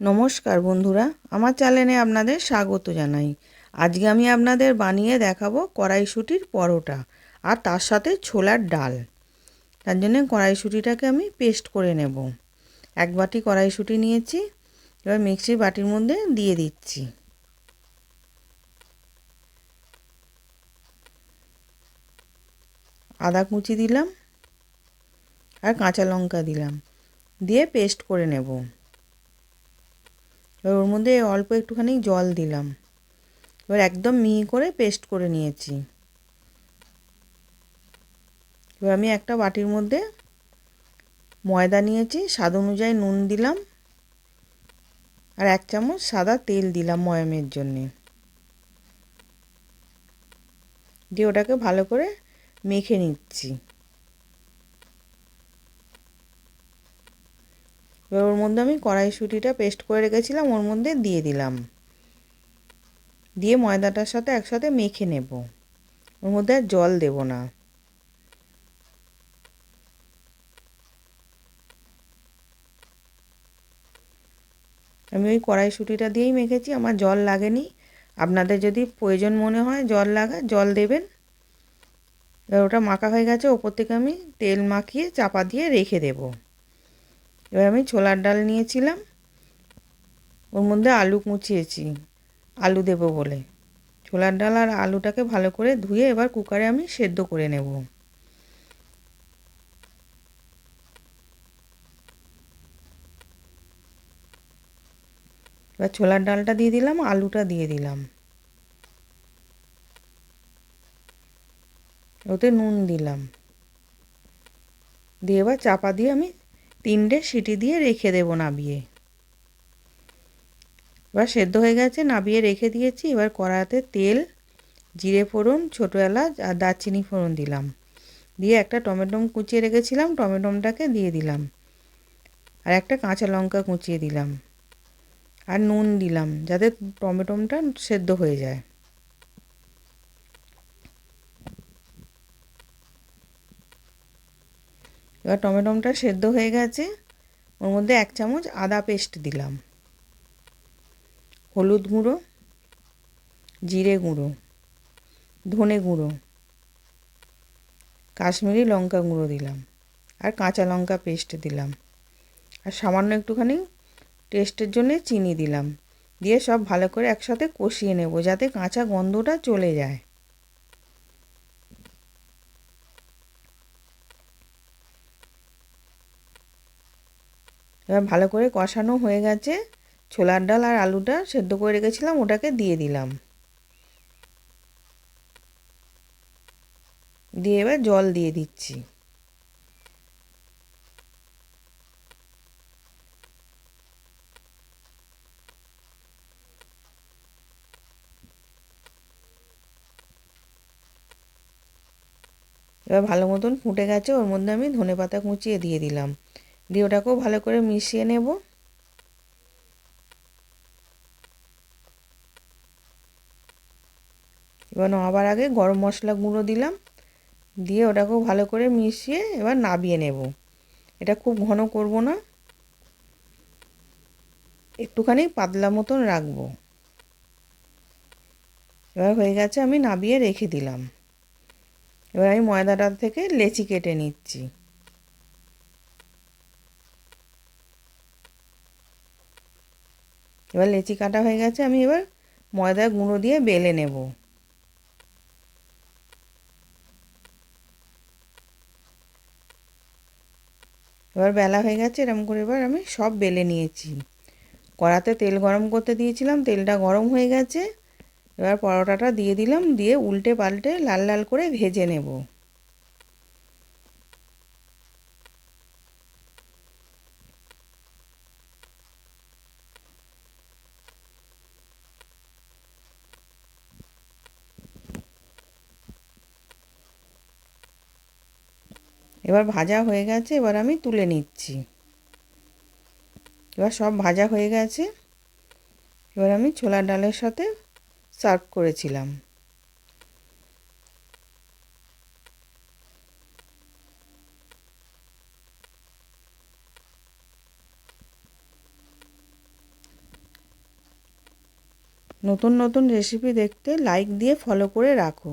নমস্কার বন্ধুরা, আমার চ্যানেলে আপনাদের স্বাগত জানাই। আজকে আমি আপনাদের বানিয়ে দেখাবো কড়াইশুটির পরোটা আর তার সাথে ছোলার ডাল। তার জন্যে কড়াইশুটিটাকে আমি পেস্ট করে নেব। এক বাটি কড়াইশুটি নিয়েছি, এবার মিক্সির বাটির মধ্যে দিয়ে দিচ্ছি। আদা কুচি দিলাম আর কাঁচা লঙ্কা দিলাম। দিয়ে পেস্ট করে নেব। এবার ওর মধ্যে অল্প একটুখানি জল দিলাম। এবার একদম মিহি করে পেস্ট করে নিয়েছি। এবার আমি একটা বাটির মধ্যে ময়দা নিয়েছি, স্বাদ অনুযায়ী নুন দিলাম আর এক চামচ সাদা তেল দিলাম ময়ামের জন্যে। দিয়ে ওটাকে ভালো করে মেখে নিচ্ছি। এবার ওর মধ্যে আমি কড়াইশুঁটিটা পেস্ট করে রেখেছিলাম, ওর মধ্যে দিয়ে দিলাম। দিয়ে ময়দাটার সাথে একসাথে মেখে নেব। ওর মধ্যে আর জল দেব না। আমি ওই কড়াইশুঁটিটা দিয়েই মেখেছি, আমার জল লাগেনি। আপনাদের যদি প্রয়োজন মনে হয় জল লাগা, জল দেবেন। এবার ওটা মাখা হয়ে গেছে, ওপর থেকে আমি তেল মাখিয়ে চাপা দিয়ে রেখে দেবো। এবার আমি ছোলার ডাল নিয়েছিলাম। ওর মধ্যে আলু কুচিয়েছি, আলু দেব বলে। ছোলার ডাল আর আলুটাকে ভালো করে ধুয়ে এবার কুকারে আমি সেদ্ধ করে নেব। এবার ছোলার ডালটা দিয়ে দিলাম, আলুটা দিয়ে দিলাম। ওতে নুন দিলাম। দিয়ে এবার চাপা দিয়ে আমি তিনটে সিটি দিয়ে রেখে দেবো নাবিয়ে। এবার সেদ্ধ হয়ে গেছে, নাবিয়ে রেখে দিয়েছি। এবার কড়াতে তেল, জিরে ফোড়ন, ছোটো এলাচ আর দারচিনি ফোড়ন দিলাম। দিয়ে একটা টমেটোম কুচিয়ে রেখেছিলাম, টমেটোমটাকে দিয়ে দিলাম। আর একটা কাঁচা লঙ্কা কুচিয়ে দিলাম। আর নুন দিলাম, যাতে টমেটোমটা সেদ্ধ হয়ে যায়। এবার টমেটোমটা সেদ্ধ হয়ে গেছে। ওর মধ্যে এক চামচ আদা পেস্ট দিলাম। হলুদ গুঁড়ো, জিরে গুঁড়ো, ধনে গুঁড়ো, কাশ্মীরি লঙ্কা গুঁড়ো দিলাম আর কাঁচা লঙ্কা পেস্ট দিলাম। আর সামান্য একটুখানি টেস্টের জন্য চিনি দিলাম। দিয়ে সব ভালো করে একসাথে কষিয়ে নেব যাতে কাঁচা গন্ধটা চলে যায়। এবার ভালো করে কষানো হয়ে গেছে। ছোলার ডাল আর আলুটা সেদ্ধ করে রেখেছিলাম, ওটাকে দিয়ে দিলাম। দিয়ে এবার জল দিয়ে দিচ্ছি। এবার ভালো মতন ফুটে গেছে, ওর মধ্যে আমি ধনে পাতা কুচিয়ে দিয়ে দিলাম। দিয়ে ওটাকেও ভালো করে মিশিয়ে নেব। এবার নামাবার আগে গরম মশলা গুঁড়ো দিলাম, দিয়ে ওটাকেও ভালো করে মিশিয়ে এবার নাবিয়ে নেব। এটা খুব ঘন করব না। একটুখানি পাতলা মতন রাখব। এবার হয়ে গেছে আমি নাবিয়ে রেখে দিলাম। এবার আমি ময়দাটা থেকে লেচি কেটে নিচ্ছি। এবার লেচি কাটা হয়ে গেছে, আমি এবার ময়দা গুঁড়ো দিয়ে বেলে নেব। এবার বেলা হয়ে গেছে, এরকম করে এবার আমি সব বেলে নিয়েছি। কড়াতে তেল গরম করতে দিয়েছিলাম, তেলটা গরম হয়ে গেছে। এবার পরোটাটা দিয়ে দিলাম, দিয়ে উল্টে পাল্টে লাল লাল করে ভেজে নেব। এবার ভাজা হয়ে গেছে, এবার আমি তুলে নিচ্ছি। এবার সব ভাজা হয়ে গেছে। এবার আমি ছোলা ডালের সাথে সার্ভ করেছিলাম। নতুন নতুন রেসিপি দেখতে লাইক দিয়ে ফলো করে রাখো।